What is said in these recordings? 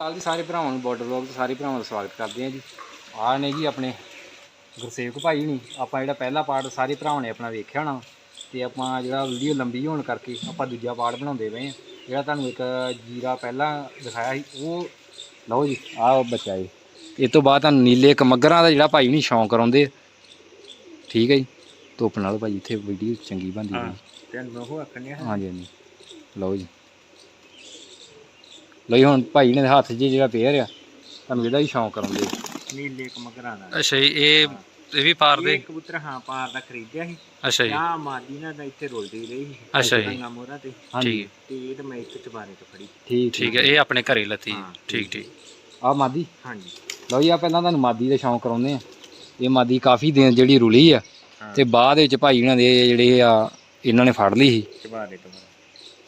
ਕਾਲ ਜੀ ਸਾਰੇ ਭਰਾਵਾਂ ਨੂੰ ਬਾਰਡਰ ਵਲੌਗ ਤੋਂ ਸਾਰੇ ਭਰਾਵਾਂ ਦਾ ਸਵਾਗਤ ਕਰਦੇ ਹਾਂ ਜੀ। ਆਹ ਨੇ ਜੀ ਆਪਣੇ ਗੁਰਸੇਵਕ ਭਾਈ ਨਹੀਂ ਆਪਾਂ ਜਿਹੜਾ ਪਹਿਲਾ ਪਾਰਟ ਸਾਰੇ ਭਰਾਵਾਂ ਨੇ ਆਪਣਾ ਵੇਖਿਆ ਹੋਣਾ ਤੇ ਆਪਾਂ ਜਿਹੜਾ ਵੀਡੀਓ ਲੰਬੀ ਹੋਣ ਕਰਕੇ ਆਪਾਂ ਦੂਜਾ ਪਾਰਟ ਬਣਾਉਂਦੇ ਪਏ ਹਾਂ। ਜਿਹੜਾ ਤੁਹਾਨੂੰ ਇੱਕ ਜੀਰਾ ਪਹਿਲਾਂ ਦਿਖਾਇਆ ਸੀ ਉਹ ਲਓ ਜੀ ਆਹ ਬੱਚਾ ਜੀ। ਇਹ ਤੋਂ ਬਾਅਦ ਤੁਹਾਨੂੰ ਨੀਲੇ ਕਮੱਗਰਾਂ ਦਾ ਜਿਹੜਾ ਭਾਈ ਨਹੀਂ ਸ਼ੌਂਕ ਕਰਾਉਂਦੇ ਆ। ਠੀਕ ਹੈ ਜੀ ਧੁੱਪ ਨਾਲ ਭਾਈ ਇੱਥੇ ਵੀਡੀਓ ਚੰਗੀ ਬਣਦੀ ਹੈ ਤੈਨੂੰ ਉਹ ਆਖਣਿਆ ਹਾਂਜੀ ਹਾਂਜੀ। ਲਓ ਜੀ। ਲਈ ਹੁਣ ਭਾਈ ਨੇ ਹੱਥ 'ਚ ਜਿਹੜਾ ਪੇਅਰ ਆ ਤੁਹਾਨੂੰ ਇਹਦਾ ਹੀ ਸ਼ੌਂਕ ਕਰਾਉਂਦੇ ਨੀਲੇ ਕਮਗਰਾਂ ਦਾ। ਅੱਛਾ ਜੀ ਇਹ ਇਹ ਵੀ ਪਾਰ ਦੇ? ਇਹ ਕਬੂਤਰ ਹਾਂ ਪਾਰ ਦਾ ਖਰੀਦਿਆ ਸੀ। ਅੱਛਾ ਜੀ। ਆ ਮਾਦੀ ਨਾਲ ਦਾ ਇੱਥੇ ਰੁਲਦੀ ਰਹੀ ਸੀ। ਅੱਛਾ ਜੀ। ਰੰਗਾਂ ਮੋਹਰਾਂ ਤੇ। ਹਾਂਜੀ। ਠੀਕ ਤੇ ਇਹ ਤਾਂ ਮੈਂ ਇੱਥੇ ਚਬਾਰੇ ਤੋਂ ਫੜੀ। ਠੀਕ ਠੀਕ ਹੈ ਇਹ ਆਪਣੇ ਘਰੇ ਲੱਤੀ। ਠੀਕ ਠੀਕ। ਆ ਮਾਦੀ? ਹਾਂਜੀ। ਲਓ ਜੀ ਆ ਪਹਿਲਾਂ ਤੁਹਾਨੂੰ ਮਾਦੀ ਦੇ ਸ਼ੌਂਕ ਕਰਾਉਂਦੇ ਆ। ਇਹ ਮਾਦੀ ਕਾਫੀ ਦਿਨ ਜਿਹੜੀ ਰੁਲੀ ਆ। ਤੇ ਬਾਅਦ ਵਿੱਚ ਭਾਈ ਇਹਨਾਂ ਦੇ ਜਿਹੜੇ ਆ ਇਹਨਾਂ ਨੇ ਫੜ ਲਈ ਸੀ। ਚਬਾਰੇ ਤੋਂ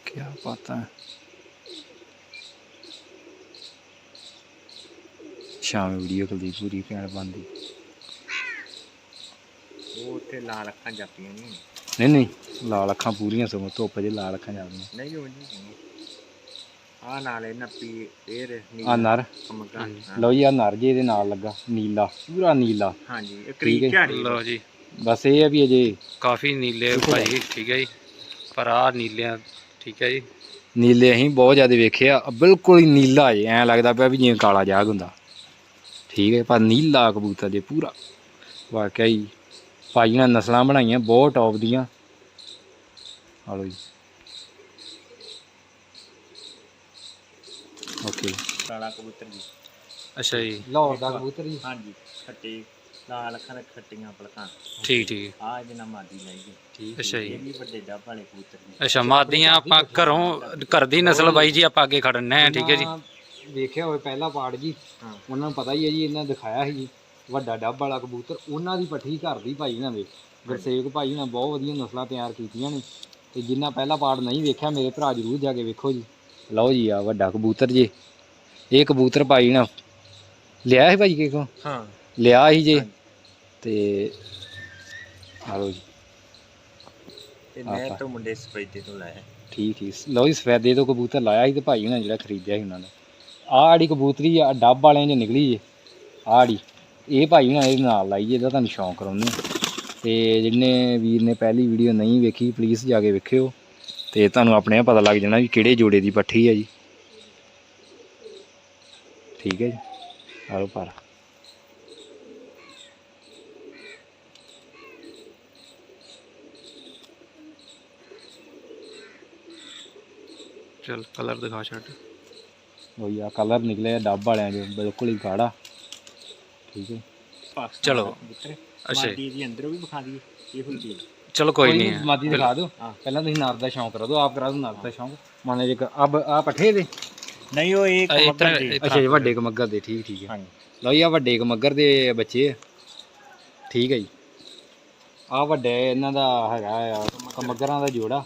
ਕੀ ਪਤਾ ਸ਼ਾਮ ਵੀਡੀਓ ਕਲਦੀ ਪੂਰੀ ਭੈਣ ਬੰਦੀ ਉਹ ਉੱਥੇ ਲਾਲ ਅੱਖਾਂ ਜਾਪੀਆਂ ਨਹੀਂ। ਨਹੀਂ ਨਹੀਂ ਲਾਲ ਅੱਖਾਂ ਪੂਰੀਆਂ ਸਗੋਂ ਧੁੱਪ 'ਚ ਲਾਲ ਅੱਖਾਂ ਜਾਂਦੀਆਂ ਨਹੀਂ ਉਹ ਜੀ ਆ ਨਾਲੇ ਨੱਪੀ ਫੇਰ ਆ ਨਰ। ਹਾਂਜੀ। ਲਓ ਜੀ ਆ ਨਰ ਜੇ ਇਹਦੇ ਨਾਲ ਲੱਗਾ ਨੀਲਾ ਪੂਰਾ ਨੀਲਾ। ਹਾਂਜੀ ਇਹ ਠੀਕ ਹੈ। ਕਰੀਬ ਝਾੜੀ ਲਓ ਜੀ। ਬਸ ਇਹ ਹੈ ਵੀ ਅਜੇ ਕਾਫੀ ਨੀਲੇ ਭਾਈ ਠੀਕ ਹੈ ਜੀ। ਪਰ ਆ ਨੀਲਿਆਂ ਠੀਕ ਹੈ ਜੀ। ਨੀਲੇ ਅਸੀਂ ਬਹੁਤ ਜ਼ਿਆਦਾ ਵੇਖੇ ਆ। ਬਿਲਕੁਲ ਹੀ ਨੀਲਾ ਜੇ ਐਂ ਲੱਗਦਾ ਪਿਆ ਵੀ ਜਿਵੇਂ ਕਾਲਾ ਜਾਗ ਹੁੰਦਾ। ਠੀਕ ਹੈ ਪਰ ਨੀਲਾ ਕਬੂਤਰ ਜੇ ਪੂਰਾ। ਵਾਕਿਆ ਹੀ ਭਾਈ ਨੇ ਨਸਲਾਂ ਬਣਾਈਆਂ ਬਹੁਤ ਟੌਪ ਦੀਆਂ। ਆ ਲਓ ਜੀ। ਓਕੇ ਕਾਲਾ ਕਬੂਤਰ ਜੀ। ਅੱਛਾ ਜੀ। ਲਾਹੌਰ ਦਾ ਕਬੂਤਰ ਜੀ। ਹਾਂਜੀ। ਖੱਟੇ ਲਾਲ ਅੱਖਾਂ ਦੇ ਖੱਟੀਆਂ ਪਲਕਾਂ। ਠੀਕ ਠੀਕ। ਆ ਜਿਹਨਾਂ ਮਾਦੀ ਲਈ ਗਈ ਠੀਕ ਅੱਛਾ ਇਹ ਜੀ। ਵੀ ਵੱਡੇ ਡੱਬ ਵਾਲੇ ਕਬੂਤਰ ਜੀ। ਅੱਛਾ ਮਾਦੀਆਂ ਆਪਾਂ ਘਰੋਂ ਘਰ ਦੀ ਨਸਲ ਬਾਈ ਜੀ ਆਪਾਂ ਅੱਗੇ ਖੜਨੇ ਆ ਠੀਕ ਹੈ ਜੀ। ਵੇਖਿਆ ਹੋਵੇ ਪਹਿਲਾ ਪਾਰਟ ਜੀ ਉਹਨਾਂ ਨੂੰ ਪਤਾ ਹੀ ਹੈ ਜੀ ਇਹਨਾਂ ਦਿਖਾਇਆ ਸੀ ਜੀ ਵੱਡਾ ਡੱਬ ਵਾਲਾ ਕਬੂਤਰ ਉਹਨਾਂ ਦੀ ਪੱਠੀ ਘਰ ਦੀ ਭਾਈ ਇਹਨਾਂ ਦੇ ਗੁਰਸੇਵਕ ਭਾਈ ਨੇ ਬਹੁਤ ਵਧੀਆ ਨਸਲਾਂ ਤਿਆਰ ਕੀਤੀਆਂ ਨੇ ਤੇ ਜਿੰਨਾ ਪਹਿਲਾ ਪਾਰਟ ਨਹੀਂ ਵੇਖਿਆ ਮੇਰੇ ਭਰਾ ਜਰੂਰ ਜਾ ਕੇ ਵੇਖੋ ਜੀ। ਲਓ ਜੀ ਆ ਵੱਡਾ ਕਬੂਤਰ ਜੀ ਇਹ ਕਬੂਤਰ ਭਾਈ ਨਾ ਲਿਆ ਸੀ ਭਾਈ ਕੇ ਕੋ ਹਾਂ। ਲਿਆ ਸੀ ਜੇ ਤੇ ਆ ਲਓ ਜੀ। ਤੇ ਮੈਂ ਤੋਂ ਮੁੰਡੇ ਸਪੈਦੇ ਤੋਂ ਲਾਇਆ। ਠੀਕ ਠੀਕ। ਲਓ ਜੀ ਸਫੈਦੇ ਤੋਂ ਕਬੂਤਰ ਲਾਇਆ ਸੀ ਤੇ ਭਾਈ ਉਹਨਾਂ ਜਿਹੜਾ ਖਰੀਦਿਆ ਸੀ ਉਹਨਾਂ ਨੇ। ਆੜੀ ਕਬੂਤਰੀ ਆ, ਡੱਬ ਵਾਲਿਆਂ 'ਚ ਨਿਕਲੀ ਜੇ ਆਹ ਆੜੀ। ਇਹ ਭਾਈ ਉਹਨਾਂ ਇਹਦੇ ਨਾਲ ਲਾਈ ਇਹਦਾ ਤੁਹਾਨੂੰ ਸ਼ੌਂਕ ਕਰਾਉਂਦੇ ਆ। ਤੇ ਜਿੰਨੇ ਵੀਰ ਨੇ ਪਹਿਲੀ ਵੀਡੀਓ ਨਹੀਂ ਵੇਖੀ ਪਲੀਜ਼ ਜਾ ਕੇ ਵੇਖਿਓ। ਤੇ ਤੁਹਾਨੂੰ ਆਪਣੇ ਪਤਾ ਲੱਗ ਜਾਣਾ ਵੀ ਕਿਹੜੇ ਜੋੜੇ ਦੀ ਪੱਠੀ ਹੈ ਜੀ। ਠੀਕ ਹੈ ਜੀ। ਆਲੋ ਪਰ ਚਲ ਕਲਰ ਦਿਖਾ ਛੱਡ। ਉਹੀ ਆ ਕਲਰ ਨਿਕਲਿਆ ਡੱਬ ਵਾਲਿਆਂ 'ਚ ਬਿਲਕੁਲ ਹੀ ਗਾੜਾ। ਠੀਕ ਹੈ। ਚਲੋ। ਦਾ ਅੱਛਾ ਜੀ। ਦੀ ਅੰਦਰੋਂ ਵੀ ਵਿਖਾ ਦਈਏ ਇਹੋ ਹੀ ਚੀਜ਼ ਚਲੋ ਕੋਈ ਨਹੀਂ ਮਾਦੀ ਦਿਖਾ ਦਿਓ। ਹਾਂ। ਪਹਿਲਾਂ ਤੁਸੀਂ ਨਰ ਦਾ ਸ਼ੌਂਕ ਕਰਾ ਦਿਓ ਆਪ ਕਰਾ ਦਿਓ ਨਰ ਦਾ ਸ਼ੌਂਕ। ਮੰਨ ਜੇ ਅਬ ਆ ਪੱਠੇ ਦੇ ਨਹੀਂ ਉਹ ਤਾਂ- ਜੀ ਇਹ ਅੱਛਾ ਜੀ ਵੱਡੇ ਕਮੱਗਰ ਦੇ ਠੀਕ ਠੀਕ ਹੈ। ਹਾਂਜੀ। ਲਓ ਜੀ ਆ ਵੱਡੇ ਕਮੱਗਰ ਦੇ ਬੱਚੇ ਆ। ਠੀਕ ਹੈ ਜੀ। ਆ ਵੱਡੇ ਇਹਨਾਂ ਦਾ ਹੈਗਾ ਆ ਕਮੱਗਰਾਂ ਦਾ ਜੋੜਾ।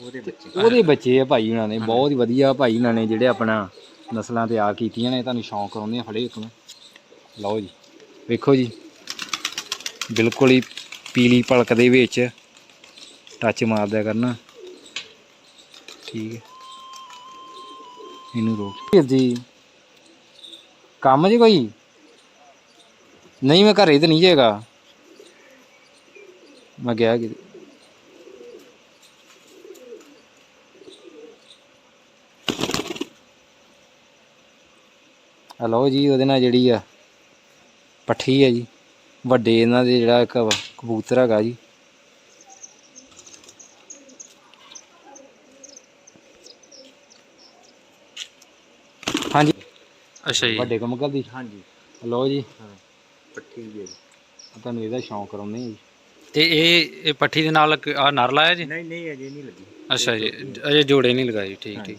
ਉਹਦੇ ਬੱਚੇ। ਉਹਦੇ ਬੱਚੇ ਆ ਭਾਈ ਉਹਨਾਂ ਨੇ ਬਹੁਤ ਹੀ ਵਧੀਆ ਭਾਈ ਉਹਨਾਂ ਨੇ ਜਿਹੜੇ ਆਪਣਾ ਨਸਲਾਂ ਤਿਆਰ ਕੀਤੀਆਂ ਨੇ ਤੁਹਾਨੂੰ ਸ਼ੌਂਕ ਕਰਾਉਂਦੇ ਆ ਫੜੇ ਇੱਕ ਲਓ ਜੀ, ਵੇਖੋ ਜੀ, ਬਿਲਕੁਲ ਹੀ ਪੀਲੀ ਪਲਕ ਦੇ ਵਿੱਚ ਟੱਚ ਮਾਰਦਿਆ ਕਰਨਾ। ਠੀਕ ਹੈ। ਇਹਨੂੰ ਰੋਕ। ਜੀ, ਕੰਮ ਜੀ ਕੋਈ? ਨਹੀਂ, ਮੈਂ ਘਰੇ ਤੇ ਨਹੀਂ ਜੇਗਾ ਮੈਂ ਗਿਆ ਕਿ ਹਲੋ ਜੀ ਉਹਦੇ ਨਾਲ ਜਿਹੜੀ ਆ ਪੱਠੀ ਹੈ ਜੀ। ਵੱਡੇ ਇਹਨਾਂ ਦੇ ਜਿਹੜਾ ਇੱਕ ਕਬੂਤਰ ਹੈਗਾ ਜੀ। ਹਾਂਜੀ। ਅੱਛਾ ਜੀ। ਵੱਡੇ ਕਮਗਲ ਦੀ ਹਾਂਜੀ। ਹਲੋ ਜੀ। ਹਾਂ ਪੱਠੀ ਜੀ। ਤੁਹਾਨੂੰ ਇਹਦਾ ਸ਼ੌਂਕ ਕਰਾਉਂਦੇ ਆ ਜੀ। ਤੇ ਇਹ ਇਹ ਪੱਠੀ ਦੇ ਨਾਲ ਆ ਨਰ ਲਾਇਆ ਜੀ? ਨਹੀਂ ਨਹੀਂ ਅਜੇ ਨਹੀਂ ਲੱਗੀ। ਅੱਛਾ ਜੀ ਅਜੇ ਜੋੜੇ ਨਹੀਂ ਲਗਾਏ ਠੀਕ ਠੀਕ।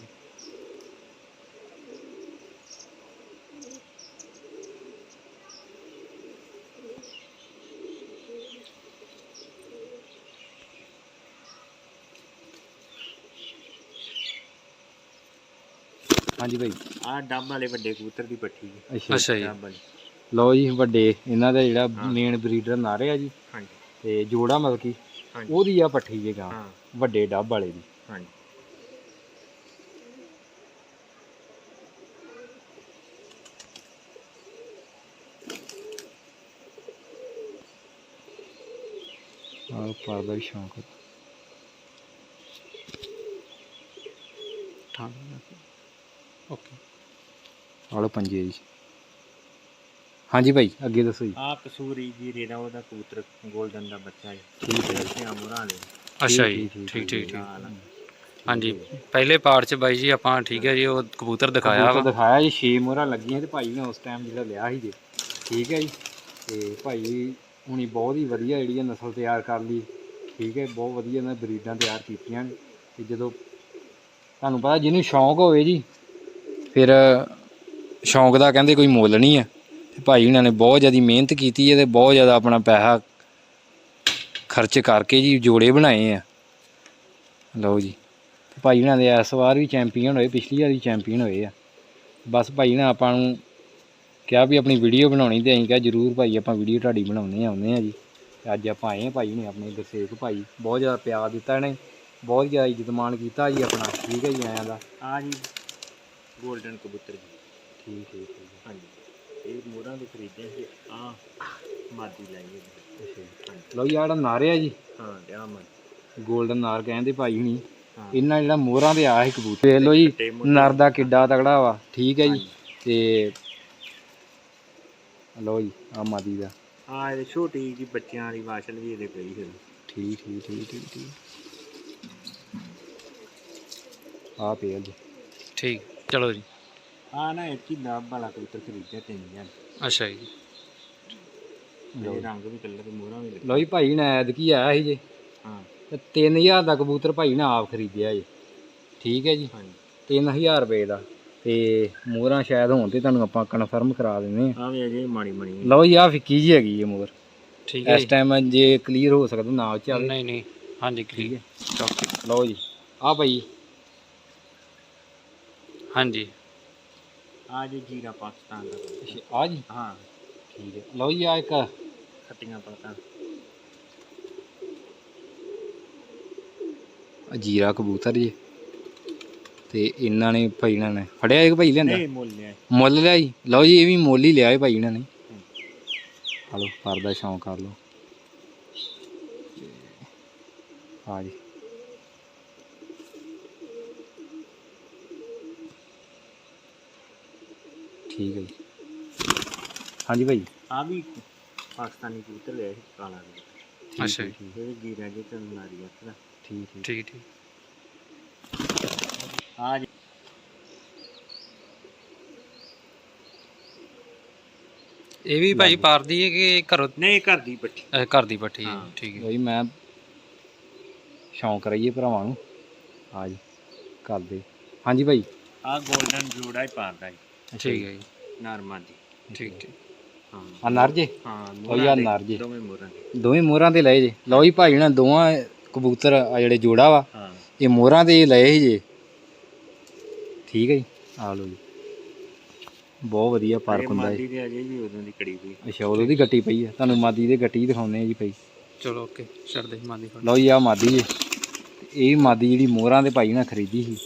ਹਾਂਜੀ ਭਾਈ। ਆਹ ਡੱਬ ਵਾਲੇ ਵੱਡੇ ਕਬੂਤਰ ਦੀ ਪੱਠੀ ਹੈ ਅੱਛਾ ਜੀ। ਲਓ ਜੀ ਵੱਡੇ ਇਹਨਾਂ ਦਾ ਜਿਹੜਾ ਮੇਨ ਬਰੀਡਰ ਨਾਰੇ ਆ ਜੀ। ਹਾਂਜੀ। ਤੇ ਜੋੜਾ ਮਤਲਬ ਕਿ ਉਹਦੀ ਆ ਪੱਠੀ ਜੇ ਵੱਡੇ ਡੱਬ ਵਾਲੇ ਦੀ। ਹਾਂਜੀ। ਆਹ ਪਰਦਾ ਵੀ ਸ਼ੌਂਕ ਹੈ ਓਕੇ ਪੰਜੇ ਜੀ। ਹਾਂਜੀ ਭਾਈ ਅੱਗੇ ਦੱਸੋ ਜੀ। ਆ ਕਸੂਰੀ ਜੀਰੇ ਦਾ ਉਹਦਾ ਕਬੂਤਰ 골ਡਨ ਦਾ ਬੱਚਾ ਹੈ। ਠੀਕ ਹੈ। ਤੇ ਅਮੁਰਾਂ ਦੇ ਅੱਛਾ ਠੀਕ, ਜੀ ਠੀਕ, ਠੀਕ ਠੀਕ ਹਾਂਜੀ ਪਹਿਲੇ ਪਾਰਟ 'ਚ ਬਾਈ ਜੀ ਆਪਾਂ ਠੀਕ ਹੈ ਜੀ ਉਹ ਕਬੂਤਰ ਦਿਖਾਇਆ ਕਬੂਤਰ ਵਾ। ਦਿਖਾਇਆ ਜੀ 6 ਮੋਹਰਾਂ ਲੱਗੀਆਂ ਤੇ ਭਾਈ ਨੇ ਉਸ ਟਾਈਮ ਜਿਹੜਾ ਲਿਆ ਸੀ ਜੀ। ਠੀਕ ਹੈ ਜੀ ਤੇ ਭਾਈ ਹੁਣੀ ਬਹੁਤ ਹੀ ਵਧੀਆ ਜਿਹੜੀ ਹੈ ਨਸਲ ਤਿਆਰ ਕਰ ਲਈ। ਠੀਕ ਹੈ ਬਹੁਤ ਵਧੀਆ ਇਹਨਾਂ ਬਰੀਡਾਂ ਤਿਆਰ ਕੀਤੀਆਂ ਨੇ। ਤੇ ਜਦੋਂ ਤੁਹਾਨੂੰ ਪਤਾ ਜਿਹਨੂੰ ਸ਼ੌਂਕ ਹੋਵੇ ਜੀ ਫਿਰ ਸ਼ੌਂਕ ਦਾ ਕਹਿੰਦੇ ਕੋਈ ਮੁੱਲ ਨਹੀਂ ਹੈ ਤੇ ਭਾਈ ਉਹਨਾਂ ਨੇ ਬਹੁਤ ਜ਼ਿਆਦਾ ਮਿਹਨਤ ਕੀਤੀ ਹੈ ਤੇ ਬਹੁਤ ਜ਼ਿਆਦਾ ਆਪਣਾ ਪੈਸਾ ਖਰਚ ਕਰਕੇ ਜੀ ਜੋੜੇ ਬਣਾਏ ਆ। ਲਓ ਜੀ। ਤੇ ਭਾਈ ਉਹਨਾਂ ਦੇ ਇਸ ਵਾਰ ਵੀ ਚੈਂਪੀਅਨ ਹੋਏ, ਪਿਛਲੀ ਵਾਰ ਵੀ ਚੈਂਪੀਅਨ ਹੋਏ ਆ। ਬਸ ਭਾਈ ਨੇ ਆਪਾਂ ਨੂੰ ਕਿਹਾ ਵੀ ਆਪਣੀ ਵੀਡੀਓ ਬਣਾਉਣੀ ਤੇ ਅਸੀਂ ਕਿਹਾ ਜਰੂਰ ਭਾਈ ਆਪਾਂ ਵੀਡੀਓ ਤੁਹਾਡੀ ਬਣਾਉਂਦੇ ਆਉਂਦੇ ਆ ਜੀ। ਤੇ ਅੱਜ ਆਪਾਂ ਆਏ ਆ ਭਾਈ ਨੇ ਆਪਣੇ ਗੁਰਸੇਵਕ ਭਾਈ। ਬਹੁਤ ਜ਼ਿਆਦਾ ਪਿਆਰ ਦਿੱਤਾ ਇਹਨੇ, ਬਹੁਤ ਜ਼ਿਆਦਾ ਇੱਜ਼ਤਮਾਨ ਕੀਤਾ ਜੀ ਆਪਣਾ। ਠੀਕ ਹੈ ਜੀ, ਆਇਆਂ ਦਾ। ਆ ਜੀ। 골ਡਨ ਕਬੂਤਰ ਜੀ। ਠੀਕ ਠੀਕ ਠੀਕ ਹਾਂਜੀ। ਇਹ ਮੋਹਰਾਂ ਦੇ ਖਰੀਦੇ ਸੀ। ਆ ਮਾਦੀ ਲਾਈ ਹੈ ਜੀ। ਹਾਂਜੀ। ਲਓ ਜੀ ਆਹ ਜਿਹੜਾ ਨਾਰਿਆ ਜੀ। ਹਾਂ ਤੇ ਆ ਮਾਦੀ। 골ਡਨ ਨਾਰ ਕਹਿੰਦੇ ਭਾਈ ਹੁਣੀ। ਹਾਂ। ਇਹਨਾਂ ਜਿਹੜਾ ਮੋਹਰਾਂ ਦੇ ਆ ਸੀ ਕਬੂਤਰ। ਵੇਖ ਲਓ ਜੀ। ਨਰ ਦਾ ਕਿੱਡਾ ਤਗੜਾ ਵਾ। ਠੀਕ ਹੈ ਜੀ। ਤੇ ਲਓ ਜੀ ਆ ਮਾਦੀ ਦਾ। ਆ ਇਹ ਛੋਟੀ ਜੀ ਬੱਚਿਆਂ ਵਾਲੀ ਵਾਸ਼ਲ ਵੀ ਇਹਦੇ ਪਈ ਹੈ ਠੀਕ ਠੀਕ ਠੀਕ ਠੀਕ ਠੀਕ। ਆ ਪਿਆ ਜੀ। ਠੀਕ। ਚਲੋ ਜੀ। ਆ ਨਾ ਇਹ ਚ ਨਾਬ ਵਾਲਾ ਕਬੂਤਰ ਖਰੀਦਿਆ ਤਿੰਨ ਹਜ਼ਾਰ ਅੱਛਾ ਜੀ। ਇਹ ਰੰਗ ਵੀ ਕਲਰ ਮੋਹਰਾਂ ਵੀ ਲੱਗੀ। ਲਓ ਜੀ ਭਾਈ ਨੇ ਐਦ ਕੀ ਆਇਆ ਸੀ ਜੇ। ਹਾਂ। ਤੇ 3000 ਦਾ ਕਬੂਤਰ ਭਾਈ ਨੇ ਆਪ ਖਰੀਦਿਆ ਜੀ। ਠੀਕ ਹੈ ਜੀ। ਹਾਂਜੀ 3000 ਰੁਪਏ ਦਾ। ਤੇ ਮੋਹਰਾਂ ਸ਼ਾਇਦ ਹੋਣ ਤੇ ਤੁਹਾਨੂੰ ਆਪਾਂ ਕਨਫਰਮ ਕਰਾ ਦਿੰਦੇ ਆ ਆ ਵੀ ਅਜੇ ਮਾੜੀ ਮਾੜੀ ਲਓ ਜੀ ਆ ਫਿੱਕੀ ਜੀ ਹੈਗੀ ਇਹ ਮੋਹਰ। ਠੀਕ ਹੈ ਇਸ ਜੀ। ਟਾਈਮ ਜੇ ਕਲੀਅਰ ਹੋ ਸਕਦਾ ਨਾਲ ਚ ਆਵੇ ਨਹੀਂ ਨਹੀਂ। ਹਾਂਜੀ ਠੀਕ ਠੀਕ ਹੈ। ਲਓ ਜੀ। ਆ ਭਾਈ। ਹਾਂਜੀ। ਆ ਜੀ ਜੀਰਾ ਪਾਕਿਸਤਾਨ ਦਾ। ਕਬੂਤਰ। ਆ ਜੀ? ਹਾਂ। ਠੀਕ ਹੈ। ਲਓ ਜੀ ਆ ਇੱਕ ਖੱਟੀਆਂ ਪਲਕਾਂ ਆ ਜੀਰਾ ਕਬੂਤਰ ਜੀ। ਤੇ ਇਹਨਾਂ ਨੇ ਭਾਈ ਇਹਨਾਂ ਨੇ ਫੜਿਆ ਇੱਕ ਭਾਈ ਲਿਆਂਦਾ? ਨਹੀਂ ਮੁੱਲ ਲਿਆ। ਮੁੱਲ ਲਿਆ ਜੀ। ਲਓ ਜੀ ਇਹ ਵੀ ਮੁੱਲ ਹੀ ਲਿਆ ਹੈ ਭਾਈ ਇਹਨਾਂ ਨੇ। ਹਲੋ ਪਰਦਾ ਸ਼ੌਂਕ ਕਰ ਲਓ। ਹਾਂ ਜੀ। ਠੀਕ ਹੈ ਜੀ। ਹਾਂਜੀ ਭਾਈ। ਆ ਵੀ ਪਾਕਿਸਤਾਨੀ ਕਬੂਤਰ ਲਿਆ ਸੀ ਕਾਲਾ ਕਬੂਤਰ। ਅੱਛਾ ਜੀ। ਇਹ ਵੀ ਜੀਰਾ ਜੀ ਤੇ ਨਾਰੀ ਅੱਖਦਾ ਠੀਕ ਠੀਕ। ਠੀਕ ਠੀਕ। ਆ ਜੀ। ਇਹ ਵੀ ਭਾਈ ਪਾਰਦੀ ਹੈ ਕਿ ਘਰੋਂ? ਨਹੀਂ ਘਰ ਦੀ ਪੱਠੀ। ਅਹ ਘਰ ਦੀ ਪੱਠੀ ਹੈ ਹਾਂ। ਠੀਕ ਹੈ। ਜੀ ਮੈਂ ਸ਼ੌਂਕ ਰਹੀਏ ਭਰਾਵਾਂ ਨੂੰ। ਹਾਂ ਜੀ ਕਰਦੇ ਹਾਂਜੀ ਭਾਈ। ਆ 골ਡਨ ਜੋੜਾ ਹੀ ਪਾਰਦਾ ਜੀ। ਠੀਕ ਹੈ ਜੀ। ਨਰਮਾ ਦੀ ਠੀਕ ਠੀਕ ਹਾਂ ਆ ਨਰ ਜੇ? ਹਾਂ ਉਹ ਯਾਰ ਦੇ- ਨਰ ਜੀ। ਦੋਵੇਂ ਮੋਹਰਾਂ ਦੇ। ਦੋਵੇਂ ਮੋਹਰਾਂ ਤੇ ਲਏ ਜੇ। ਲਓ ਜੀ ਭਾਈ ਨਾ ਦੋਵਾਂ ਕਬੂਤਰ ਆ ਜਿਹੜੇ ਜੋੜਾ ਵਾ। ਹਾਂ। ਇਹ ਮੋਹਰਾਂ ਤੇ ਲਏ ਸੀ ਜੇ। ਠੀਕ ਹੈ ਜੀ। ਆ ਲਓ ਜੀ। ਬਹੁਤ ਵਧੀਆ ਪਾਰਕ ਹੁੰਦਾ ਹੈ ਮਾਦੀ ਦੇ ਅਜੇ ਵੀ ਉਦੋਂ ਦੀ ਕੜੀ ਹੋਈ ਅੱਛਾ ਉਦੋਂ ਦੀ ਗੱਟੀ ਪਈ ਹੈ ਤੁਹਾਨੂੰ ਮਾਦੀ ਦੇ ਗੱਟੀ ਦਿਖਾਉਂਦੇ ਆ ਜੀ ਭਾਈ। ਚਲੋ ਓਕੇ। ਛੱਡ ਦੇ ਮਾਦੀ ਫੜ ਲਓ ਜੀ ਆ ਮਾਦੀ ਜੀ। ਤੇ ਇਹ ਮਾਦੀ ਜਿਹੜੀ ਮੋਹਰਾਂ ਦੇ ਭਾਈ ਨਾਲ ਖਰੀਦੀ ਸੀ।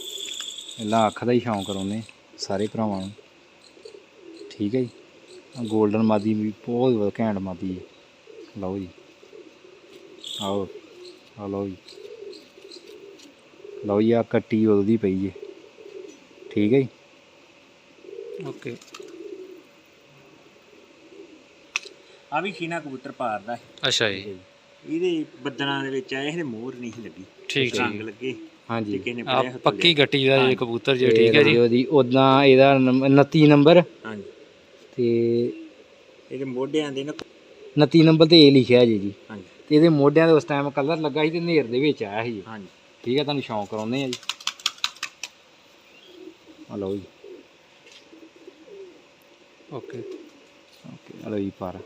ਪਹਿਲਾਂ ਅੱਖ ਦਾ ਹੀ ਸ਼ੌਂਕ ਕਰਾਉਂਦੇ ਸਾਰੇ ਭਰਾਵਾਂ ਨੂੰ। ਠੀਕ ਹੈ ਜੀ। 골ਡਨ ਮਾਦੀ ਵੀ ਬਹੁਤ ਵਧੀਆ ਘੈਂਟ ਮਾਦੀ ਹੈ। ਲਓ ਜੀ। ਆਓ ਆ ਲਓ ਜੀ। ਲਓ ਜੀ ਆ ਕੱਟੀ ਉਦੋਂ ਦੀ ਪਈ ਹੈ। ਠੀਕ ਹੈ ਜੀ। ਓਕੇ। ਆ ਵੀ ਸ਼ੀਨਾ ਕਬੂਤਰ ਪਾਰਦਾ ਹੈ। ਅੱਛਾ ਜੀ। ਇਹਦੇ ਬੱਦਲਾਂ ਦੇ ਵਿੱਚ ਆਏ ਇਹਦੇ ਮੋਹਰ ਨਹੀਂ ਸੀ ਲੱਗੀ। ਠੀਕ ਰੰਗ ਠੀਕ ਲੱਗੇ। ਹਾਂਜੀ। ਪੱਕੀ ਗੱਟੀ ਦਾ ਇਹ ਕਬੂਤਰ ਜੀ ਠੀਕ ਹੈ ਜੀ। ਉਹਦੀ ਉਦਾਂ ਇਹਦਾ 29 ਨੰਬਰ। ਤੇ ਇਹਦੇ ਮੋਢਿਆਂ ਦੇ ਨਾ 29 ਨੰਬਰ ਤੇ ਇਹ ਲਿਖਿਆ ਜੀ ਜੀ। ਹਾਂਜੀ। ਤੇ ਇਹਦੇ ਮੋਢਿਆਂ ਦੇ ਉਸ ਟਾਈਮ ਕਲਰ ਲੱਗਾ ਸੀ ਤੇ ਨੇਰ ਦੇ ਵਿੱਚ ਆਇਆ ਸੀ ਜੀ। ਹਾਂਜੀ। ਠੀਕ ਹੈ ਤੁਹਾਨੂੰ ਸ਼ੌਂਕ ਕਰਾਉਂਦੇ ਆ ਜੀ। ਆ ਲਓ ਜੀ। ਓਕੇ ਓਕੇ ਆ ਲਓ ਜੀ ਪਰ।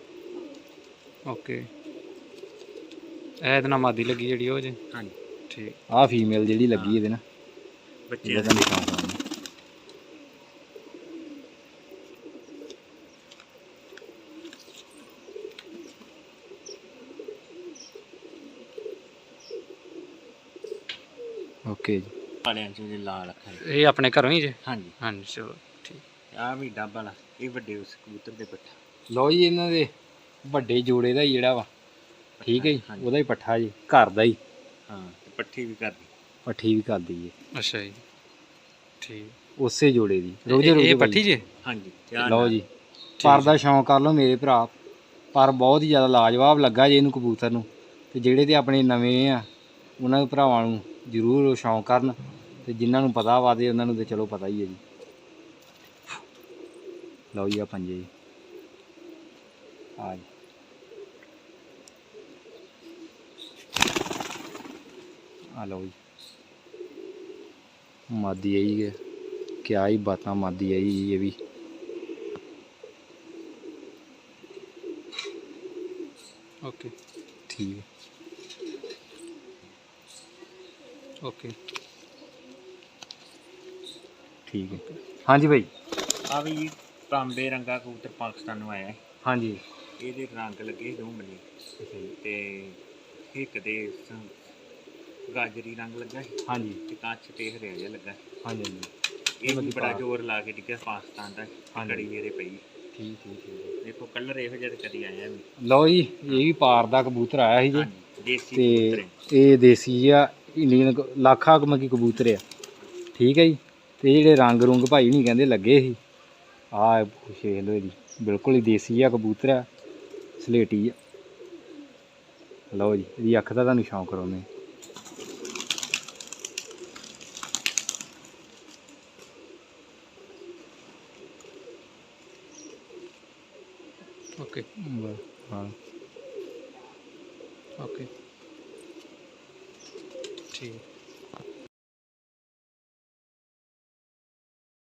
ਓਕੇ ਇਹ ਇਹਦੇ ਨਾਲ ਮਾਦੀ ਲੱਗੀ ਜਿਹੜੀ ਉਹ ਜੀ। ਹਾਂਜੀ। ਠੀਕ। ਆ ਫੀਮੇਲ ਜਿਹੜੀ ਲੱਗੀ ਇਹਦੇ ਨਾਲ। ਬੱਚਿਆਂ ਇਹਦਾ ਤੁਹਾਨੂੰ ਓਕੇ ਜੀ। ਵਾਲਿਆਂ ਚ ਜੇ ਲਾਲ ਅੱਖਾਂ ਦੇ। ਇਹ ਆਪਣੇ ਘਰੋਂ ਹੀ ਜੀ? ਹਾਂਜੀ। ਹਾਂਜੀ ਚਲੋ ਠੀਕ। ਆ ਵੀ ਡੱਬ ਵਾਲਾ ਇਹ ਵੱਡੇ ਉਸ ਕਬੂਤਰ ਦੇ ਪੱਠਾ। ਲਓ ਜੀ ਇਹਨਾਂ ਦੇ ਵੱਡੇ ਜੋੜੇ ਦਾ ਹੀ ਜਿਹੜਾ ਵਾ। ਠੀਕ ਹੈ ਜੀ ਹਾਂਜੀ। ਉਹਦਾ ਹੀ ਪੱਠਾ ਜੀ ਘਰ ਦਾ ਹੀ। ਹਾਂ ਤੇ ਪੱਠੀ ਵੀ ਕਰਦੀ ਪੱਠੀ ਵੀ ਕਰ ਦਈਏ ਅੱਛਾ ਜੀ। ਠੀਕ। ਉਸੇ ਜੋੜੇ ਦੀ। ਇਹ- ਰੋਜੇ ਰੋਜੇ ਇਹ ਪੱਠੀ ਜੇ? ਹਾਂਜੀ ਲਓ। ਜੀ। ਪਰ ਦਾ ਸ਼ੌਂਕ ਕਰ ਲਓ ਮੇਰੇ ਭਰਾ। ਪਰ ਬਹੁਤ ਹੀ ਜ਼ਿਆਦਾ ਲਾਜਵਾਬ ਲੱਗਾ ਜੇ ਇਹਨੂੰ ਕਬੂਤਰ ਨੂੰ। ਤੇ ਜਿਹੜੇ ਤੇ ਆਪਣੇ ਨਵੇਂ ਆ ਉਹਨਾਂ ਦੇ ਭਰਾਵਾਂ ਨੂੰ ਜ਼ਰੂਰ ਸ਼ੌਂਕ ਕਰਨ ਤੇ ਜਿਨ੍ਹਾਂ ਨੂੰ ਪਤਾ ਵਾ ਤੇ ਉਹਨਾਂ ਨੂੰ ਤੇ ਚਲੋ ਪਤਾ ਹੀ ਹੈ ਜੀ। ਲਓ ਜੀ ਆ ਪੰਜੇ ਜੀ। ਆ ਜੀ। ਆ ਲਓ ਜੀ। ਮਾਦੀ ਆਈ ਹੈ। ਕਿਆ ਹੀ ਬਾਤਾਂ ਮਾਦੀ ਆਈ ਇਹ ਵੀ। ਓਕੇ ਠੀਕ ਹੈ। ਓਕੇ। ਠੀਕ ਹੈ। ਹਾਂਜੀ ਭਾਈ ਆ ਵੀ ਤਾਂਬੇ ਰੰਗਾ ਕਬੂਤਰ ਪਾਕਿਸਤਾਨ ਨੂੰ ਆਇਆ ਹੈ। ਹਾਂਜੀ। ਇਹਦੇ ਰੰਗ ਲੱਗੇ ਦੋ ਮਲੇ ਤੇ ਇੱਕ ਦੇ ਸ- ਗਾਜਰੀ ਰੰਗ ਲੱਗਾ ਸੀ। ਹਾਂਜੀ। ਤੇ ਕੱਚ ਤੇ ਹਰਿਆ ਜਿਹਾ ਲੱਗਾ। ਸੀ। ਹਾਂਜੀ ਹਾਂਜੀ। ਇਹ ਵੀ ਮਤਲਬ ਬੜਾ ਜ਼ੋਰ ਲਾ ਕੇ ਡਿੱਗਿਆ ਪਾਕਿਸਤਾਨ ਦਾ। ਹਾਂਜੀ। ਕੜੀ ਮੇਰੇ ਪਈ। ਠੀਕ ਠੀਕ ਠੀਕ। ਦੇਖੋ ਕਲਰ ਇਹੋ ਜਿਹਾ ਤੇ ਕਦੀ ਆਇਆ ਨਹੀਂ। ਲਓ ਜੀ ਇਹ ਵੀ ਪਾਰ ਦਾ ਕਬੂਤਰ ਆਇਆ ਸੀ ਜੀ। ਹਾਂਜੀ ਦੇਸੀ ਤੇ ਕਬੂਤਰ ਹੈ। ਇਹ ਦੇਸੀ ਆ ਇੰਡੀਅਨ ਕ- ਲਾਖਾ ਕਮਕੀ ਕਬੂਤਰ ਆ। ਠੀਕ ਹੈ ਜੀ? ਤੇ ਜਿਹੜੇ ਰੰਗ ਰੁੰਗ ਭਾਈ ਨਹੀਂ ਕਹਿੰਦੇ ਲੱਗੇ ਸੀ। ਆਹ ਖੁਸ਼ੇਲ ਹੋਈ ਜੀ ਬਿਲਕੁਲ ਹੀ ਦੇਸੀ ਆ ਕਬੂਤਰ ਆ। ਸਲੇਟੀ ਆ। ਲਓ ਜੀ ਇਹਦੀ ਅੱਖ ਦਾ ਤੁਹਾਨੂੰ ਸ਼ੌਂਕ ਕਰਾਉਂਦੇ ਓਕੇ ਹਾਂ। ਓਕੇ ਠੀਕ